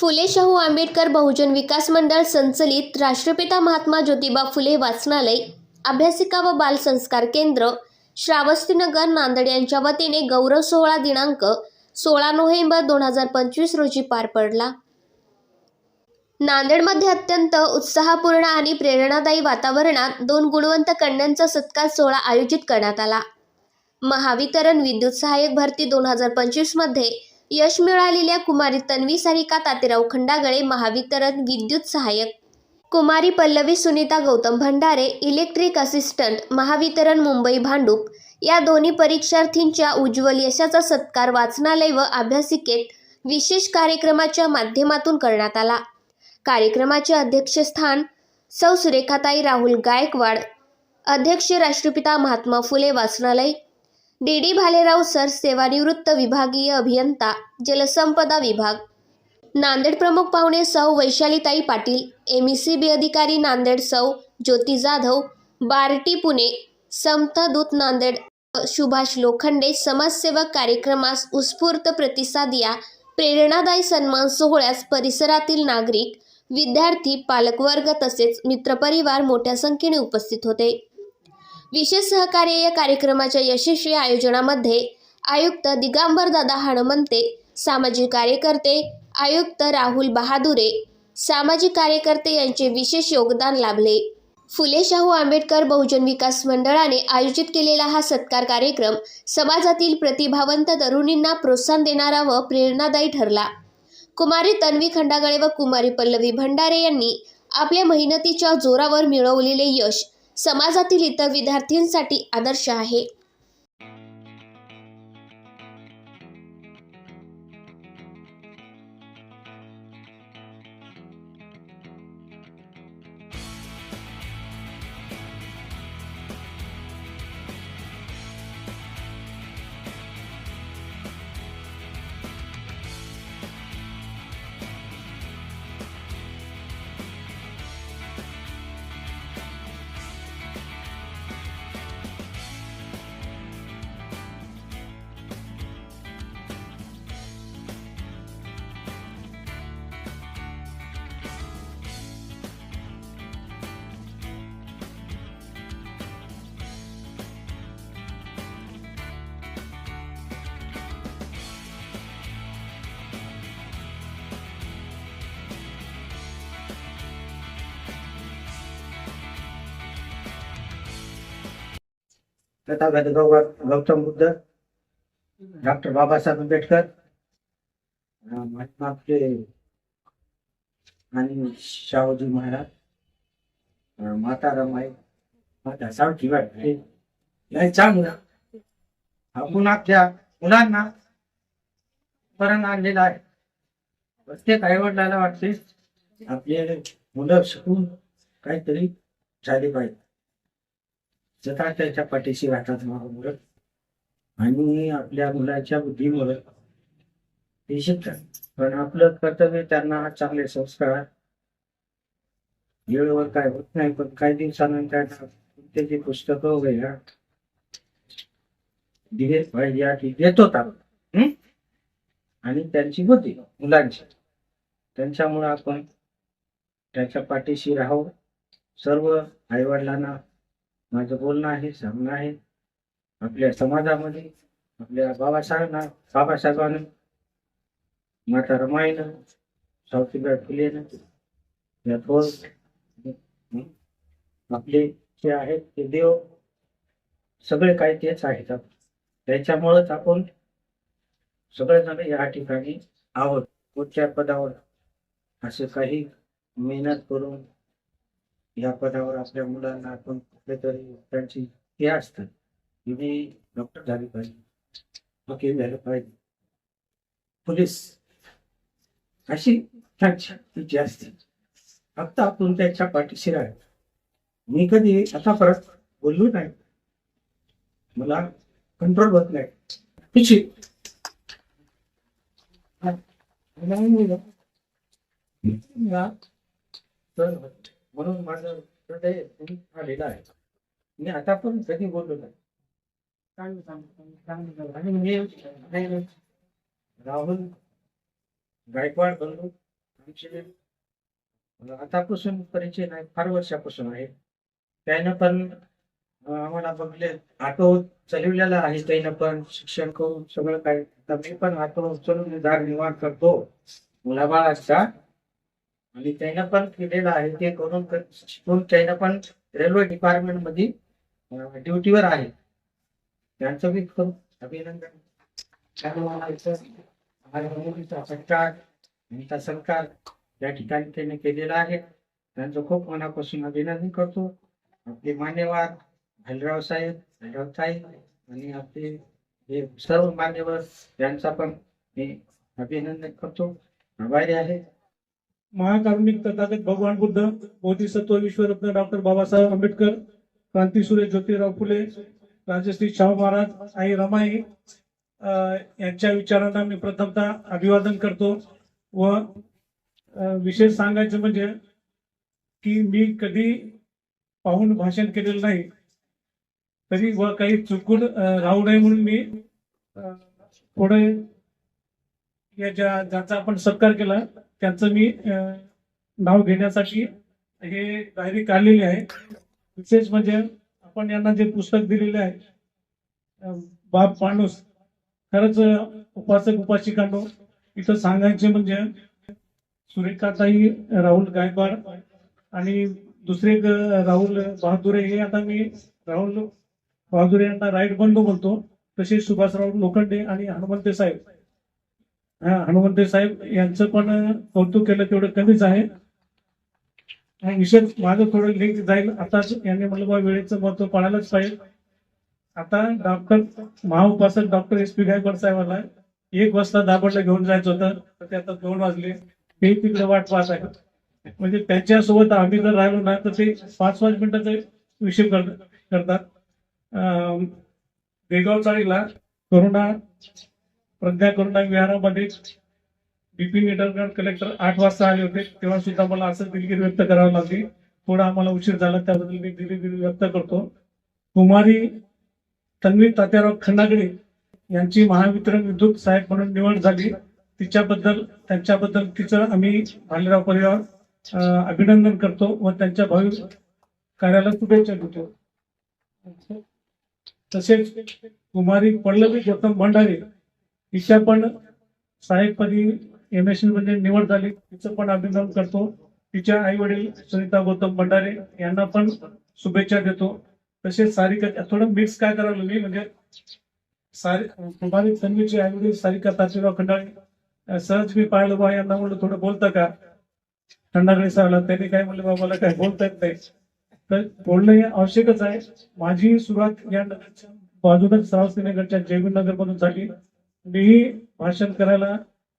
फुले शाहू आंबेडकर बहुजन विकास मंडळ संचलित राष्ट्रपिता महात्मा ज्योतिबा फुले वाचनालय अभ्यासिका व बाल संस्कार केंद्र श्रावस्तीनगर नांदेड यांच्या वतीने गौरव सोहळा दिनांक सोळा नोव्हेंबर दोन हजार पंचवीस रोजी पार पडला. नांदेडमध्ये अत्यंत उत्साहपूर्ण आणि प्रेरणादायी वातावरणात दोन गुणवंत कन्यांचा सत्कार सोहळा आयोजित करण्यात आला. महावितरण विद्युत सहाय्यक भरती दोन हजार पंचवीसमध्ये मध्ये यश मिळालेल्या कुमारी तन्वी सारिका तातेराव खंडागळे महावितरण विद्युत सहाय्यक. कुमारी पल्लवी सुनीता गौतम भंडारे इलेक्ट्रिक असिस्टंट महावितरण मुंबई भांडूप. या दोन्ही परीक्षार्थींच्या उज्ज्वल यशाचा सत्कार वाचनालय व अभ्यासिकेत विशेष कार्यक्रमाच्या माध्यमातून करण्यात आला. कार्यक्रमाचे अध्यक्षस्थान सौ सुरेखाताई राहुल गायकवाड अध्यक्ष राष्ट्रपिता महात्मा फुले वाचनालय डी डी भालेराव सर सेवानिवृत्त विभागीय अभियंता जलसंपदा विभाग. नांदेड प्रमुख पाहुणे सौ वैशालीताई Patil M E C B अधिकारी नांदेड सौ ज्योती जाधव बार्टी पुणे समता दूत नांदेड सुभाष लोखंडे समाजसेवक कार्यक्रमास उत्स्फूर्त प्रतिसाद या प्रेरणादायी सन्मान सोहळ्यास परिसरातील नागरिक विद्यार्थी पालकवर्ग तसेच मित्रपरिवार मोठ्या संख्येने उपस्थित होते. विशेष सहकार्य या कार्यक्रमाच्या यशस्वी आयोजनामध्ये आयुक्त दिगांबर दादा हणमंते सामाजिक कार्यकर्ते आयुक्त राहुल बहादुरे सामाजिक कार्यकर्ते यांचे विशेष योगदान लाभले. फुले शाहू आंबेडकर बहुजन विकास मंडळाने आयोजित केलेला हा सत्कार कार्यक्रम समाजातील प्रतिभावंत तरुणींना प्रोत्साहन देणारा व प्रेरणादायी ठरला. कुमारी तन्वी खंडागळे व कुमारी पल्लवी भंडारे यांनी आपल्या मेहनतीच्या जोरावर मिळवलेले यश समाजातील इतर विद्यार्थ्यांसाठी आदर्श आहे. तथागत गौ- गौतम बुद्ध डॉक्टर बाबासाहेब आंबेडकर महात्मा फुले आणि शाहूजी महाराज माता रमाई माता सावित्रीबाई फुले चांगलं. आपण आपल्या मुलांना परत आणलेला आहे. प्रत्येक आईवडिलाला वाटते आपले मुलं शिकून काहीतरी झाले पाहिजे. जता त्याच्या पाठीशी राहतात मुलं. आणि आपल्या मुलाच्या बुद्धीमुळे ते शिकतात. पण आपलं कर्तव्य त्यांना चांगले संस्कार वेळेवर काय होत नाही पण काही दिवसानंतर त्याची पुस्तकं वगैरे दिले पाहिजे आणि देतो आपण. आणि त्यांची होती मुलांची. त्यांच्यामुळे आपण त्याच्या पाठीशी राहू सर्व आईवडिलांना माझं बोलणं आहे सांगणं आहे. आपल्या समाजामध्ये आपल्या बाबासाहेबांना बाबासाहेबांना माता रमाईनं सावित्रीबाई फुलेनं या थोर आपले जे आहेत ते देव सगळे काही तेच आहेत. त्याच्यामुळंच आपण सगळेजण या ठिकाणी आहोत. कुठच्या पदावर असे काही मेहनत करून या पदावर आपल्या मुलांना आपण कुठेतरी त्यांची हे असतं. की मी डॉक्टर झाले पाहिजे. वकील झालं पाहिजे. पोलीस अशी त्यांची तिची असते. फक्त आपण त्यांच्या पाठीशी राहायचं मी कधी आता परत बोललो नाही. मला कंट्रोल होत नाही. तर म्हणून माझं हृदय आलेलं आहे. मी आता पण कधी बोललो नाही. आणि मी राहुल गायकवाड आमचे आतापासून परिचय नाही फार वर्षापासून आहे. त्यानं पण आम्हाला बघले ऑटो चालवलेला आहे त्यानं पण शिक्षण करून सगळं काय आता मी पण ऑटो चलून दार निर्माण करतो. मुलाबाळाचा आणि त्यानं पण केलेलं आहे. ते करून शिकून त्यानं पण रेल्वे डिपार्टमेंटमध्ये ड्युटीवर आहे. त्यांचं बी खूप अभिनंदन. सरकार नीता सरकार या ठिकाणी त्यांनी केलेलं आहे. त्यांचं खूप मनापासून अभिनंदन करतो. आपले मान्यवर भैरव साहेब भैरव साहेब आणि आपले हे सर्व मान्यवर यांचा पण मी अभिनंदन करतो. आभारी आहे. महाकारुणिक तथागत भगवान बुद्ध बोधिसत्व विश्वरत्न डॉक्टर बाबासाहेब आंबेडकर क्रांतीसूर्य ज्योतिराव फुले राजश्री शाहू महाराज आई रमाई यांच्या विचारांना मी प्रथमतः अभिवादन करतो व विशेष सांगायचं म्हणजे की मी कधी पाहून भाषण केलेलं नाही. तरी व काही चुकून राहू नये म्हणून मी थोडे या ज्या ज्याचा आपण सत्कार केला त्यांचं मी नाव घेण्यासाठी हे डायरी काढलेली आहे. विशेष म्हणजे आपण यांना जे पुस्तक दिलेले आहे बाप माणूस खरंच उपासक उपासिकांनो इथं सांगायचे म्हणजे सुरेखाताई राहुल गायकवाड आणि दुसरे राहुल बहादुरे हे आता मी राहुल बहादुरे यांना राईट बंधू म्हणतो. तसेच सुभाषराव लोखंडे आणि हनुमंते साहेब. हनुमंत साहेब यांचं पण कौतुक केलं तेवढं कमीच आहे. विशेष माझं थोडं लिंक जाईल. आताच यांनी म्हणलं बा वेळेचं महत्त्व पाळायलाच पाहिजे. आता डॉक्टर महाउपासक डॉक्टर एस पी गायकवाड साहेबाला एक वाजता दाबडला घेऊन जायचं होतं. तर ते आता दोन वाजले. ते तिकडे वाट पाहत आहे म्हणजे त्यांच्यासोबत आम्ही जर राहिलो ना तर ते पाच पाच मिनिटाचा विषय करतात. अं, बेगाव चाळीला करोना प्रज्ञा करुणा विहारामध्ये बिपिन इंटरगड कलेक्टर आठ वाजता आले होते. तेव्हा सुद्धा मला असं दिलगिरी व्यक्त करावी लागली. थोडा आम्हाला उशीर झाला त्याबद्दल मी दिलगिरी व्यक्त करतो. कुमारी तन्वी तात्याराव खंडागडे यांची महावितरण विद्युत साहेब म्हणून निवड झाली. तिच्याबद्दल त्यांच्याबद्दल तिचं आम्ही भालेराव परिवार अभिनंदन करतो व त्यांच्या भावी कार्याला शुभेच्छा देतो. तसेच कुमारी पल्लवी गौतम भंडारे तिच्या पण साहेबपदी एम एसमध्ये निवड झाली. तिचं पण अभिनंदन करतो. तिच्या आई वडील सुनीता गौतम भंडारे यांना पण शुभेच्छा देतो. तसेच सारिका थोडं मिक्स काय करायला मी म्हणजे सारी कुमारी तन्वीचे आई वडील सारिका तातेराव खंडाळे सहज मी पाहिलं बा यांना म्हणलं थोडं बोलता का? खंडागळे साहेबला त्यांनी काय म्हणलं बा मला काय बोलता येत नाही. तर बोलणं हे आवश्यकच आहे. माझी सुरुवात या नगरच्या बाजूनच श्रावस्तीनगरच्या जयवीर नगर मधून झाली. मीही भाषण करायला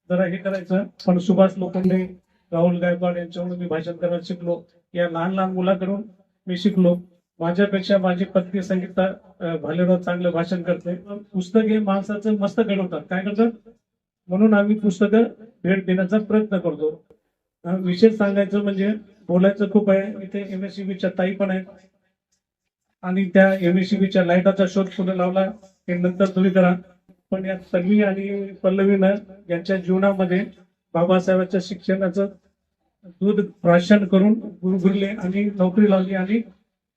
जरा हे करायचं. पण सुभाष लोखंडे राहुल गायकवाड यांच्याकडून मी भाषण करायला शिकलो. या लहान लहान मुलाकडून मी शिकलो. माझ्यापेक्षा माझी पत्नी संगीता भालेराव चांगलं भाषण करते. पुस्तक हे माणसाचं मस्त घडवतात काय करतात? म्हणून आम्ही पुस्तकं भेट देण्याचा प्रयत्न करतो. विशेष सांगायचं म्हणजे बोलायचं खूप आहे. इथे एम एस च्या ताई पण आहेत. आणि त्या एम एस च्या लाईटाचा शोध पुढे लावला. हे नंतर तुम्ही करा. पण या तन्वी आणि पल्लवीनं यांच्या जीवनामध्ये बाबासाहेबांच्या शिक्षणाचं दूध प्राशन करून गुरुगुरले आणि नोकरी लावली आणि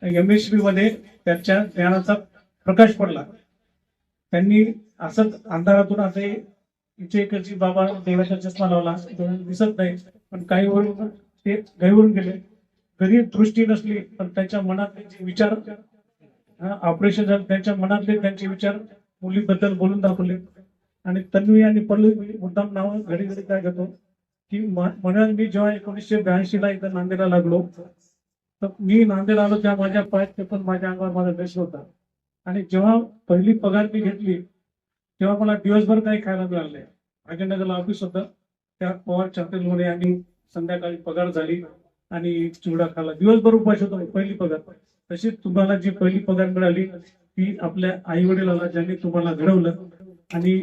एम एस बी मध्ये त्यांच्या ज्ञानाचा प्रकाश पडला. त्यांनी असंच अंधारातून असे इथे इकडची बाबा देवाचा चष्मा लावला दिसत नाही पण काही वरून ते गैवरून गेले. घरी दृष्टी नसली पण त्यांच्या मनातले जे विचार ऑपरेशन झालं त्यांच्या मनातले त्यांचे विचार मुलीबद्दल बोलून दाखवले. आणि तन्वी आणि पल्लवी मुद्दाम नाव घडी घडी काय घेतो? की म्हणून मी जेव्हा एकोणीसशे ब्याऐंशी ला इथं नांदेडला लागलो तर मी नांदेड आलो त्या माझ्या पायात ते पण माझ्या अंगावर माझा ड्रेस होता. आणि जेव्हा पहिली पगार मी घेतली तेव्हा मला दिवसभर काही खायला मिळाले. नाही ऑफिस होतं. त्या पवार हॉटेलमध्ये आणि संध्याकाळी पगार झाली आणि चिवडा खाल्ला. दिवसभर उपाय होतो पहिली पगार. तशीच तुम्हाला जी पहिली पगार मिळाली ती आपल्या आई वडिलाला ज्यांनी तुम्हाला घडवलं. आणि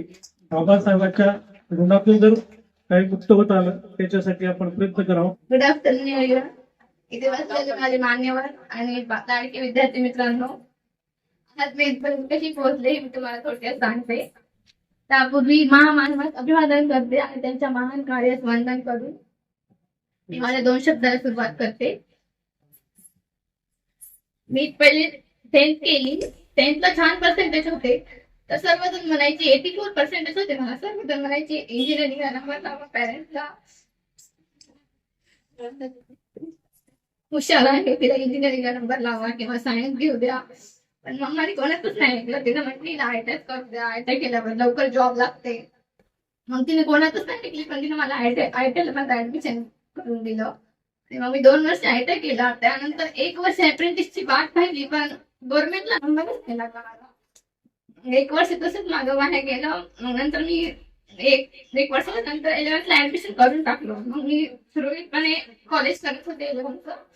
बाबासाहेबांच्या ऋणातून जर काही मुक्त होत आलं त्याच्यासाठी आपण प्रयत्न करावं. गुड आफ्टरनून इथे बसलेले माझे मान्यवर आणि लाडके विद्यार्थी मित्रांनो. आज मी इथपर्यंत कशी पोहोचले हे मी तुम्हाला थोडक्यात सांगते. त्यापूर्वी महामानवास अभिवादन करते आणि त्यांच्या महान कार्यास वंदन करून मी माझ्या दोन शब्दाला सुरुवात करते. मी पहिले टेन्थ केली. टेन्थला छान पर्सेंटेज होते. तर सर्वजण म्हणायचे एटी फोर पर्सेंटेज होते मला. सर्वजण म्हणायचे इंजिनिअरिंग नंबर पॅरेंट्सला हुशार आहे तिला इंजिनिअरिंगला नंबर लावा किंवा सायन्स घेऊ द्या. पण मम्माने कोणाचंच नाही ऐकलं. तिला म्हटली ना आयटीआय करू द्या. आयटीआय केल्यावर लवकर जॉब लागते. मग तिने कोणाचंच नाही ऐकली पण तिने मला आय आयटीआयला माझं ऍडमिशन करून दिलं. तेव्हा मग मी दोन वर्ष आयटा केला. त्यानंतर एक वर्ष अप्रेंटिसची वाट पाहिली पण गव्हर्नमेंटला नंबरच केला का एक वर्ष तसंच मागं बाहेर गेलं. मग नंतर मी एक एक वर्षानंतर इलेव्हन्थला ऍडमिशन करून टाकलो. मग मी सुरळीतपणे कॉलेज करत होते इलेव्हन्थचं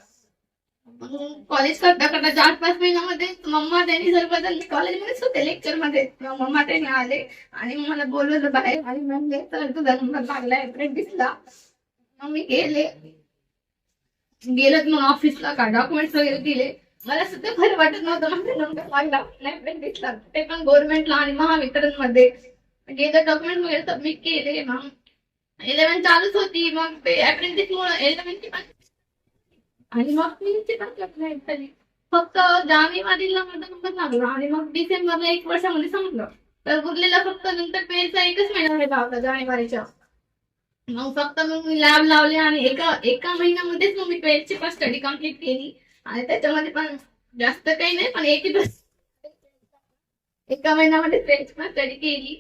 कॉलेज करता करता चार पाच महिन्यामध्ये मम्मा त्यांनी जर बदल कॉलेजमध्येच होते लेक्चरमध्ये. मग मम्मा त्यांनी आले आणि मला बोलवलं बाहेर. आणि म्हणले तर तुझा नंबर लागलाय अप्रेंटिसला मग मी गेले. गेलं मग ऑफिसला का? डॉक्युमेंट्स वगैरे दिले. मला सुद्धा खरं वाटत नव्हतं. माझा नंबर लागला अप्रेंटिसला ते पण गव्हर्नमेंटला आणि महावितरणमध्ये गेलं म्हणजे डॉक्युमेंट वगैरे सबमिट केले मग इलेव्हन चालूच होती. मग ते अप्रेंटिस मुळे इलेव्हनची पण आणि मग ट्वेल्थची पण झाली फक्त जानेवारीला माझा नंबर लागला. आणि मग डिसेंबरला एक वर्षामध्ये संपलं. तर उरलेला फक्त नंतर ट्वेल्थचा एकच महिना राहिला होता जानेवारीच्या. मग फक्त मग मी लॅब लावले आणि एका एका महिन्यामध्येच मग मी ट्वेल्थची पण स्टडी कंप्लीट केली. आणि त्याच्यामध्ये पण जास्त काही नाही पण एटी एका महिन्यामध्ये ट्वेल्थची पण स्टडी केली.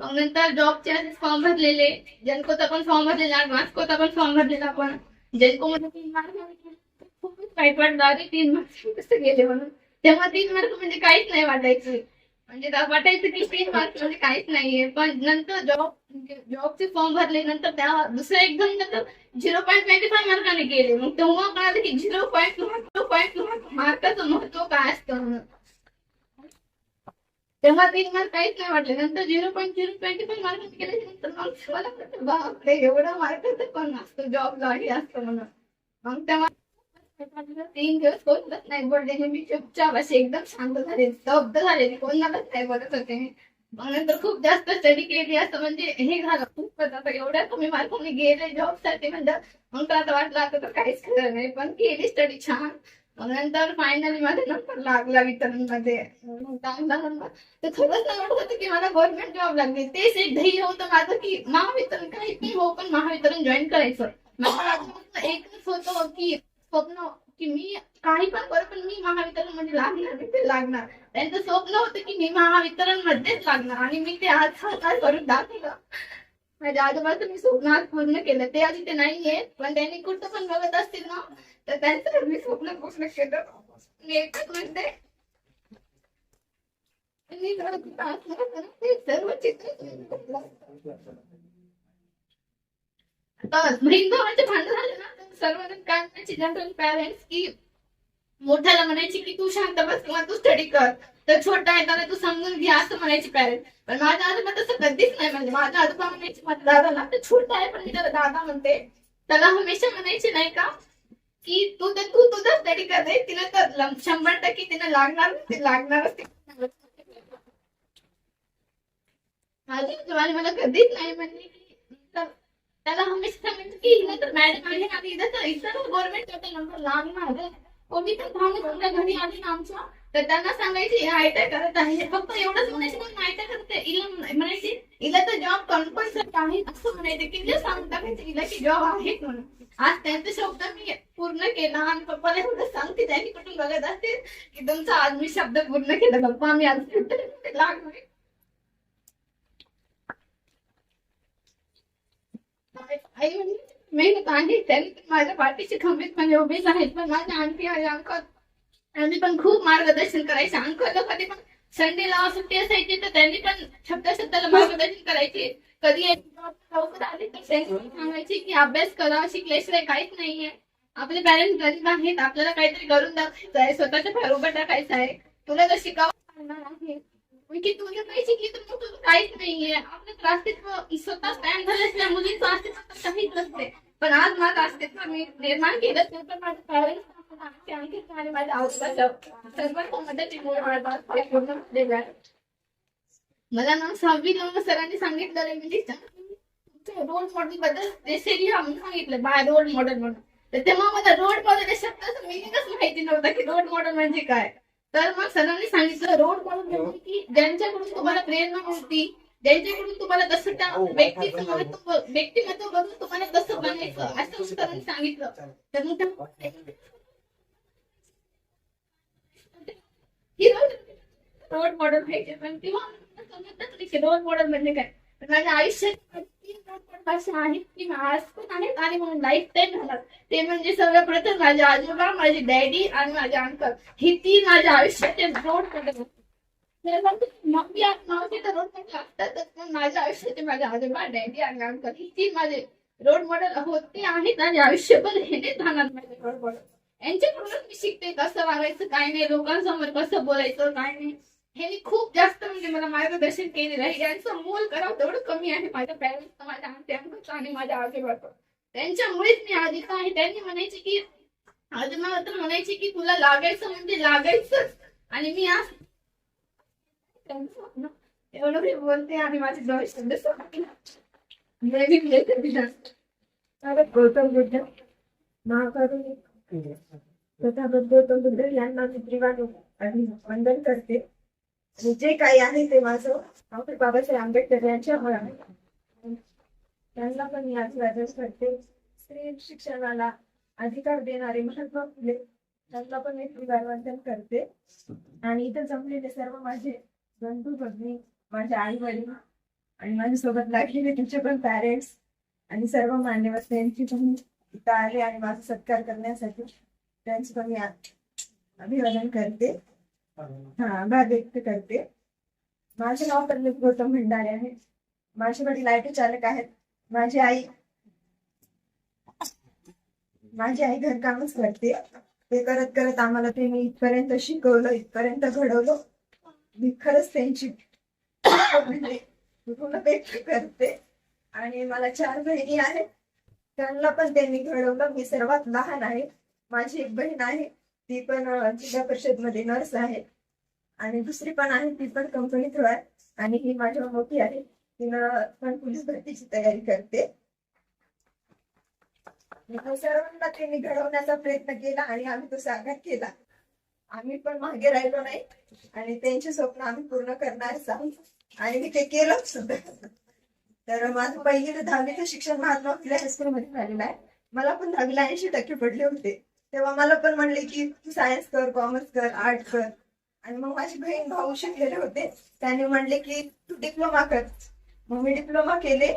मग नंतर जॉबचे असेच फॉर्म भरलेले. जनकोचा पण फॉर्म भरलेला मास्कोचा पण फॉर्म भरलेला पण जनको मध्ये तीन मार्क खूपच वाईट वाटलं. अरे तीन मार्क कसं गेले म्हणून. तेव्हा तीन मार्क म्हणजे काहीच नाही वाटायचं. म्हणजे वाटायचं की तीन मार्क्स म्हणजे काहीच नाहीये. पण नंतर जॉब जॉबचे फॉर्म भरले नंतर त्या दुसऱ्या एक्झाम नंतर झिरो पॉईंट ट्वेंटी फाय मार्काने गेले. मग तेव्हा कळालं की झिरो पॉईंट झिरो पॉईंट मार्काचं महत्त्व काय असतं तेव्हा तीन मार्क काहीच नाही वाटले. नंतर zero point zero twenty five mark गेले नंतर मग मला बापरे एवढा मार्काचं पण असतं? जॉबला हे असतं म्हणून. मग तेव्हा तीन दिवस बोलत नाही बोलले मी चुपचाप असे एकदम शांत झाले दब्द झाले कोणालाच नाही बोलत होते मी मग नंतर खूप जास्त स्टडी केली असं म्हणजे हे झालं खूप आता एवढ्या कमी मार्काने गेले जॉबसाठी म्हणजे मग तर आता वाटलं आता तर काहीच खरं नाही पण केली स्टडी छान. मग नंतर फायनली माझा नंबर लागला वितरणमध्ये. चांगला नंबर तर खरंच नाही वाटत होतं की मला गव्हर्नमेंट जॉब लागली. तेच एक ध्येय होतं माझं की महावितरण काही पण हो पण महावितरण जॉईन करायचं. मला एकच होतं की स्वप्न की मी काही पण करू पण मी महावितरणमध्ये लागणार मी ते लागणार. त्यांचं स्वप्न होतं की मी महावितरण मध्येच लागणार आणि मी ते आज साकार करून दाखवलं. माझ्या आजोबाचं मी स्वप्न आज पूर्ण केलं. ते आधी ते नाहीये पण त्यांनी कुठं पण बघत असतील ना तर त्यांचं मी स्वप्न पूर्ण केलं. मी एकच म्हणते मी सर्व चित्र भांडण झालं ना? सर्वजण काय म्हणायचे जनरल पॅरेंट्स की मोठ्याला म्हणायची की तू शांत बस किंवा तू स्टडी कर. तर छोटा आहे त्याला तू समजून घे असं म्हणायचे पॅरेंट पण माझ्या आजोबा तसं कधीच नाही म्हणजे माझ्या आजोबा म्हणायचे माझ्या दादाला तर छोटा आहे पण मी त्याला दादा म्हणते. त्याला हमेशा म्हणायचे नाही का की तू तर तू तुझा स्टडी कर रे. तिला तर शंभर टक्के तिला लागणार ते लागणारच ते. माझी मला कधीच नाही म्हणली. त्याला हमेशा सांगायचं की हिला तर मॅडम आहे आणि इथं तर इतर गव्हर्नमेंट नंबर लहान आहे कोणी तर थांबून तुमच्या घरी आली ना आमच्या? तर त्यांना सांगायचे हे करत आहे. फक्त एवढंच म्हणायचं पण आयट्या करते हिला म्हण- म्हणायचे हिला तर जॉब कंपल्सरी आहे असं म्हणायचे. की जे सांगता टाकायचे? हिला की जॉब आहे म्हणून. आज त्यांचा शब्द मी पूर्ण केला आणि पप्पाला एवढं सांगते त्यांनी कुठून बघत असते की तुमचा आज मी शब्द पूर्ण केला. पप्पा मी आज लागणार आई म्हणजे मेहनत आहे त्यांनी पण माझ्या पाठीशी खंबीरपणे आहेत पण माझ्या आणखी आणि अंकल. आणि पण खूप मार्गदर्शन करायचे. अंकल कधी पण संडेला सुट्टी असायची तर त्यांनी पण शब्द शब्दाला मार्गदर्शन करायचे. कधी लवकर आले तर त्यांनी सांगायचे की अभ्यास करा शिकल्याशिवाय काहीच नाहीये. आपले पॅरेंट्स गरीब आहेत आपल्याला काहीतरी करून दाखवायचं आहे स्वतःच्या पायावर उभं टाकायचं आहे. तुला जर शिकावं लागणार आहे मग की तुला नाही शिकली तर मग तुझं काहीच नाहीये आपलं तर अस्तित्व स्वतः स्टँड झाल्याशिवाय मुलींचं अस्तित्व तर काहीच नसते पण आज माझं अस्तित्व मी निर्माण केलं ते पण माझ्या पॅरेंट्स आणखी आणि माझ्या आजोबाच्या सर्वांच्या मदतीमुळे मला आज हे। पूर्ण झालेलं आहे. मला ना सहावी नंबर सरांनी सांगितलं रे म्हणजे रोल मॉडेल बद्दल रेसिपी आम्ही सांगितलं बाय रोल मॉडेल म्हणून तर तेव्हा मला रोल मॉडेल या शब्दाचं मिनिंगच माहिती नव्हतं की रोल मॉडेल म्हणजे काय तर मग सरांनी सांगितलं रोल मॉडेल म्हणजे की ज्यांच्याकडून तुम्हाला प्रेरणा मिळती ज्यांच्याकडून तुम्हाला तसं त्या व्यक्तीचं महत्त्व व्यक्तिमत्व बघून तुम्हाला कसं बनायचं असं सरांनी सांगितलं तर मग ही रोल मॉडेल पाहिजे पण तेव्हा मला समजतच नाही की रोल मॉडेल म्हणजे काय माझ्या आयुष्यात आहेत की आज पण आहेत आणि म्हणून लाईफ टाईम राहणार ते म्हणजे सर्वप्रथम माझे आजोबा माझे डॅडी आणि माझे अंकल. ही तीन माझ्या आयुष्याचे रोड मॉडेल मम्मी तर रोड मॉडेल असतातच पण माझ्या आयुष्याचे माझे आजोबा डॅडी आणि अंकल ही तीन माझे रोड मॉडेल होते आहेत आणि आयुष्यभर हेच राहणार माझे रोड मॉडेल यांच्याकडूनच मी शिकते कसं वागायचं काय नाही लोकांसमोर कसं बोलायचं काय नाही. ह्यांनी खूप जास्त म्हणजे मला मार्गदर्शन केलेलं आहे. यांचं मोल करावं तेवढं कमी आहे. माझ्या पॅरेंट्स माझ्या आमच्या अंकलचं आणि माझ्या आजोबाचं. त्यांच्यामुळेच मी अधिक आहे. त्यांनी म्हणायचे की आजोबा तर म्हणायचे की तुला लागायचं म्हणजे लागायचंच. आणि मी आज त्यांचं एवढं मी बोलते आणि माझे डोळे शब्द गौतम बुद्ध महाकरुणी तथागत गौतम बुद्ध यांना मी त्रिवाणी आणि वंदन करते. जे काही आहे ते माझं. डॉक्टर बाबासाहेब आंबेडकर यांच्यामुळे त्यांना पण मी अभिवादन करते. स्त्री शिक्षणाला अधिकार देणारे महात्मा फुले म्हणजे त्यांना पण मी अभिवादन करते. आणि इथं जमलेले सर्व माझे बंधू भगिनी माझे आई वडील आणि माझ्यासोबत लागलेले तुमचे पण पॅरेंट्स आणि सर्व मान्यवर त्यांची पण इथं आले आणि माझा सत्कार करण्यासाठी त्यांची पण मी अभिवादन करते. हा व्यक्त करते. माझे नाव प्रदीप गौतम भंडारे आहे. माझे वडील आयटी चालक आहेत. माझी आई माझी आई घरकामच करते. ते करत करत आम्हाला ते मी इथपर्यंत शिकवलं इथपर्यंत घडवलं. मी खरंच त्यांची म्हणजे व्यक्त करते. आणि मला चार बहिणी आहेत. त्यांना पण त्यांनी घडवलं. मी सर्वात लहान आहे. माझी एक बहीण आहे. ती पण जिल्हा परिषदमध्ये नर्स आहे. आणि दुसरी पण आहे ती पण कंपनीत आहे. आणि ही माझ्या मोठी आहे. तिनं पण पोलीस भरतीची तयारी करते. सर्वांना त्यांनी घडवण्याचा प्रयत्न केला आणि आम्ही तो साकार केला. आम्ही पण मागे राहिलो नाही. आणि त्यांचे स्वप्न आम्ही पूर्ण करणारच आहोत आणि मी ते केलं सुद्धा. तर माझं पहिली तर दहावीचं शिक्षण महात्मा फुले हायस्कूलमध्ये झालेलं आहे. मला पण दहावीला ऐंशी टक्के पडले होते. तेव्हा मला पण म्हणले की तू सायन्स कर कॉमर्स कर आर्ट कर. आणि मग माझी बहीण भाऊ शिकलेले होते. त्यांनी म्हणले की तू डिप्लोमा कर. मग मी डिप्लोमा केले.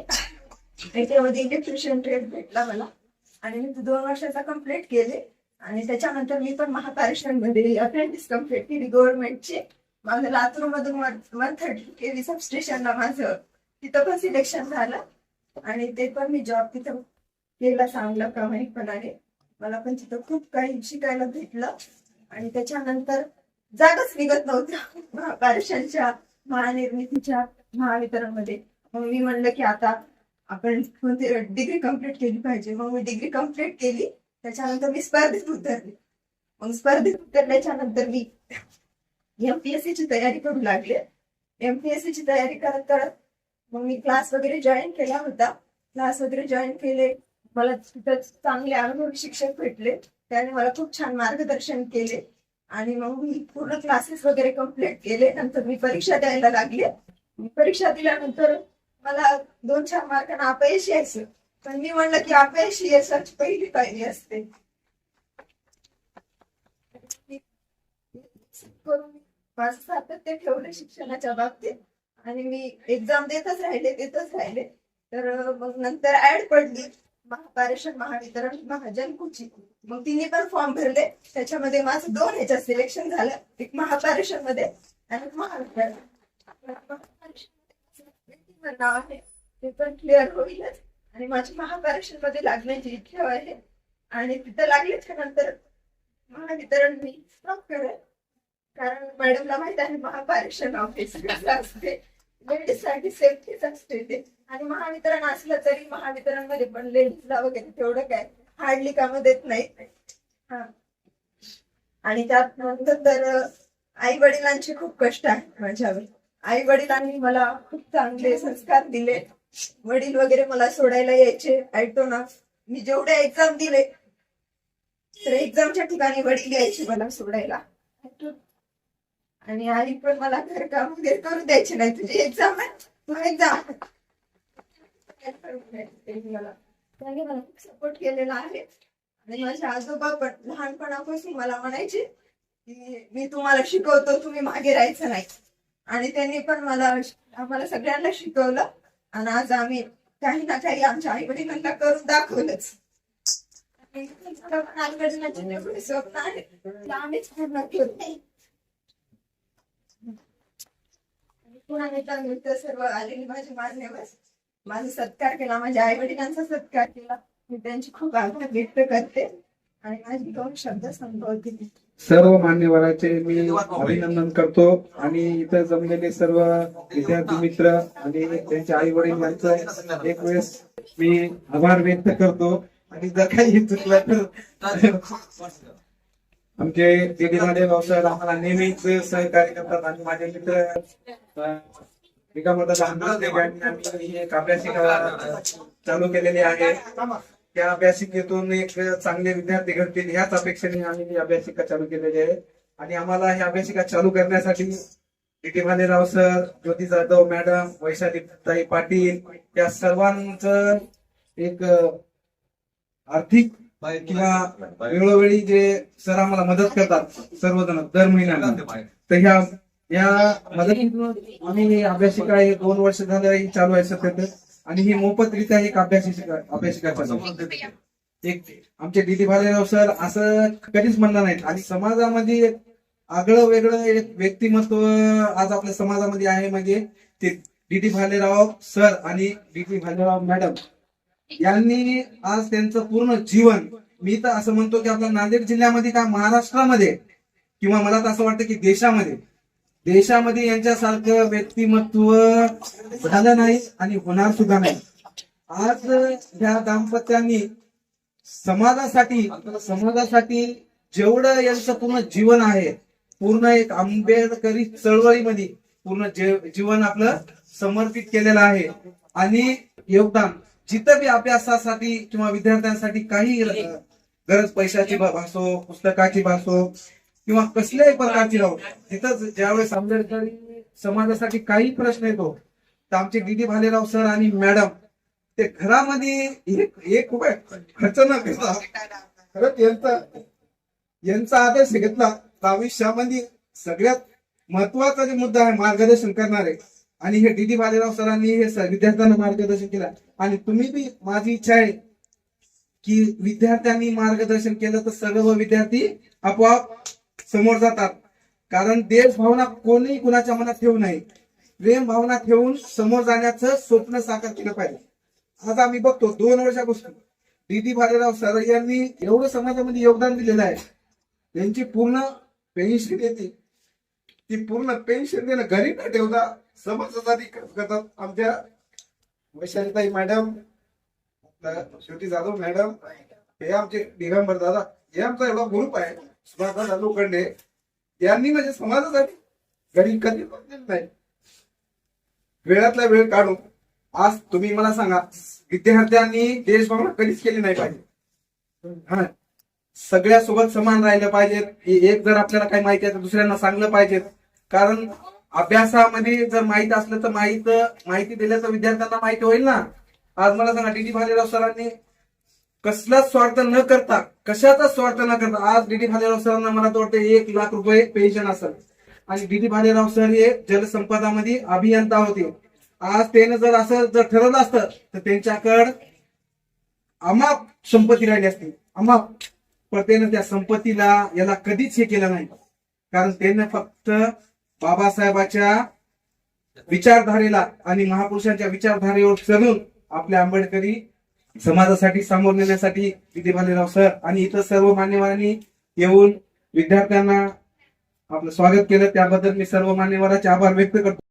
त्याच्यामध्ये इलेक्ट्रिशियन ट्रेड भेटला मला. आणि मी दोन वर्षाचा कंप्लीट केले. आणि त्याच्यानंतर मी पण महापारेषणमध्ये अप्रेंटिस कंप्लीट केली गव्हर्नमेंटची माझं लातूर मधून वन थर्टी केवी सबस्टेशनला माझं. तिथं पण सिलेक्शन झालं. आणि ते पण मी जॉब तिथं केला चांगलं प्रामाणिकपणाने. मला पण तिथं खूप काही शिकायला भेटलं. आणि त्याच्यानंतर जागाच निघत नव्हत्या. महापारेषणच्या महानिर्मितीच्या महावितरणमध्ये. मग मी म्हणलं की आता आपण कोणती डिग्री कंप्लीट केली पाहिजे. मग मी डिग्री कंप्लीट केली. त्याच्यानंतर मी स्पर्धेत उतरली. मग स्पर्धेत उतरल्याच्या नंतर मी एमपीएससी ची तयारी करू लागले. एमपीएससी ची तयारी करत करत मग मी क्लास वगैरे जॉईन केला होता. क्लास वगैरे जॉईन केले. मला तिथं चांगले अनुभवी शिक्षक भेटले. त्याने मला खूप छान मार्गदर्शन केले. आणि मग मी पूर्ण क्लासेस वगैरे कंप्लीट केले. नंतर मी परीक्षा द्यायला लागले. परीक्षा दिल्यानंतर मला दोन चार मार्कांना अपयश यायचं. पण मी म्हणलं की अपयश यशाची पहिली पायरी असते. करून माझं सातत्य ठेवलं शिक्षणाच्या बाबतीत. आणि मी एक्झाम देतच राहिले देतच राहिले. तर मग नंतर ऍड पडली. महापारेषण महावितरण महाजनकुची. मग तिने पण फॉर्म भरले. त्याच्यामध्ये माझं दोन ह्याच्यात सिलेक्शन झालं. एक महापारेषणमध्ये आणि महावितरण. नाव आहे. ते पण क्लिअर होईलच. आणि माझी महापारेषणमध्ये लागण्याची इच्छा आहे. आणि तिथं लागल्याच्या नंतर महावितरण मी स्टॉप करेल. कारण मॅडमला माहीत आहे महापारेषण ऑफिस असते. लेडीजसाठी सेफ्टीच असते ते. आणि महावितरण असलं तरी महावितरणमध्ये पण लेडीजला वगैरे तेवढं काय हार्डली कामं देत नाही. हा. आणि त्यात नंतर तर आई वडिलांचे खूप कष्ट आहेत माझ्यावर. आई वडिलांनी मला खूप चांगले संस्कार दिले. वडील वगैरे मला सोडायला यायचे. ऐकतो ना मी जेवढे एक्झाम दिले तर एक्झामच्या ठिकाणी वडील यायचे मला सोडायला. आणि आई पण मला घरकाम वगैरे करू द्यायचे नाही. तुझी एक्झाम आहे मला त्याने मला खूप सपोर्ट केलेला आहे. आणि माझे आजोबा पण लहानपणापासून मला म्हणायचे की मी तुम्हाला शिकवतो तुम्ही मागे राहायचं नाही. आणि त्यांनी पण मला आम्हाला सगळ्यांना शिकवलं. आणि आज आम्ही काही ना काही आमच्या आई वडिलांना करून दाखवलंच. आणि स्वप्न आहे. आम्हीच पूर्ण नाही पुन्हा सर्व आलेली माझे मान्यवर. माझा सत्कार केला माझ्या आई वडिलांचा सत्कार केला. मी त्यांची खूप आभार व्यक्त करते. आणि माझी दोन शब्द संभवते सर्व मान्यवराचे मी अभिनंदन करतो. आणि इथं जमलेले सर्व विद्यार्थी मित्र आणि त्यांच्या आई वडील यांचं एक वेळेस मी आभार व्यक्त करतो. आणि जर काही चुकलं तर आमचे दिदी माझे सर आम्हाला नेहमीच सहकार्य करतात. आणि माझे मित्र अं, एक अभ्यासिका चालू केलेली आहे. त्या अभ्यासिकेतून एक चांगले विद्यार्थी घडतील ह्याच अपेक्षेने आम्ही ही अभ्यासिका चालू केलेली आहे. आणि आम्हाला ही अभ्यासिका चालू करण्यासाठी D Bhalerao sir Jyoti Jadhav madam Vaishali ताई पाटील या सर्वांचं एक आर्थिक किंवा वेळोवेळी जे सर आम्हाला मदत करतात सर्वजण दर महिन्याला तर ह्या या मदतीतून आम्ही अभ्यासिका हे दोन वर्ष झालं चालू आहे सध्या आणि ही मोफतरित्या एक अभ्यासिका अभ्यासिका एक आमचे डीडी भालेराव सर असं कधीच म्हणणार नाहीत. आणि समाजामध्ये आगळं वेगळं एक व्यक्तिमत्व आज आपल्या समाजामध्ये आहे. म्हणजे ते डीडी भालेराव सर आणि डीडी भालेराव मॅडम यांनी आज त्यांचं पूर्ण जीवन मी तर असं म्हणतो की आपल्या नांदेड जिल्ह्यामध्ये का महाराष्ट्रामध्ये किंवा मला तर असं वाटतं की देशामध्ये देशामध्ये यांच्यासारखं व्यक्तिमत्व झालं नाही आणि होणार सुद्धा नाही. आज या दाम्पत्यांनी समाजासाठी समाजासाठी जेवढं यांचं पूर्ण जीवन आहे पूर्ण एक आंबेडकरी चळवळीमध्ये पूर्ण जीवन आपलं समर्पित केलेलं आहे. आणि योगदान जिथं बी अभ्यासासाठी किंवा विद्यार्थ्यांसाठी काही गरज पैशाची भासो पुस्तकाची भासो किंवा कसल्याही प्रकारची राहो तिथं ज्यावेळेस आंबेडकरी समाजासाठी काही प्रश्न येतो तर आमचे डीडी भालेराव सर आणि मॅडम ते घरामध्ये एक एक खर्च न करता खरंच यांचा यांचा आदर्श घेतला तर आयुष्यामध्ये सगळ्यात महत्त्वाचा जो मुद्दा आहे मार्गदर्शन करणारे आणि हे डी डी बाजीराव सरांनी हे विद्यार्थ्यांना मार्गदर्शन केलं. आणि तुम्ही बी माझी इच्छा आहे की विद्यार्थ्यांनी मार्गदर्शन केलं तर सर्व विद्यार्थी आपोआप समोर जातात. कारण देश भावना कोणी कुणाच्या मनात ठेवू नये. प्रेम भावना ठेवून समोर जाण्याचं स्वप्न साकार केलं पाहिजे. आज आम्ही बघतो दोन वर्षापासून डीडी भालेराव सर यांनी एवढं समाजामध्ये योगदान दिलेलं आहे. त्यांची पूर्ण पेन्शन येते. ती पूर्ण पेन्शन देणं घरी न ठेवता समाजासाठी करतात आमच्या वैशालीताई मॅडम शेवटी जाधव मॅडम हे आमचे दिगंबर दादा हे आमचा एवढा ग्रुप आहे सुभाष लोखंडे यांनी म्हणजे समाजासाठी घरी कधी नाही. वेळातला वेळ काढून आज तुम्ही मला सांगा विद्यार्थ्यांनी देशभावना कधीच केली नाही पाहिजे. हा. सगळ्या सोबत समान राहिलं पाहिजेत. एक जर आपल्याला काही माहिती आहे तर दुसऱ्यांना सांगलं पाहिजे कारण अभ्यासामध्ये जर माहीत असलं तर माहीत माहिती दिल्याचं विद्यार्थ्यांना माहिती होईल ना? आज मला सांगा डीडी भालेराव सरांनी कसलाच स्वार्थ न करता कशाचा स्वार्थ न करता आज डीडी भालेराव सरांना मला तर वाटतं एक लाख रुपये पेन्शन असेल. आणि डीडी भालेराव सर हे जलसंपदामध्ये अभियंता होते. आज त्यानं जर असं जर ठरवलं असतं तर त्यांच्याकडं अमाप संपत्ती राहिली असती. अमाप. पण त्यानं त्या संपत्तीला याला कधीच हे केलं नाही. कारण त्यानं फक्त बाबासाहेबाच्या विचारधारेला आणि महापुरुषांच्या विचारधारेवर चलून आपल्या आंबेडकरी समाजासाठी समोर नेण्यासाठी विधी भालेराव सर आणि इतर सर्व मान्यवरांनी येऊन विद्यार्थ्यांना आपलं स्वागत केलं. त्याबद्दल मी सर्व मान्यवरांचे आभार व्यक्त करतो.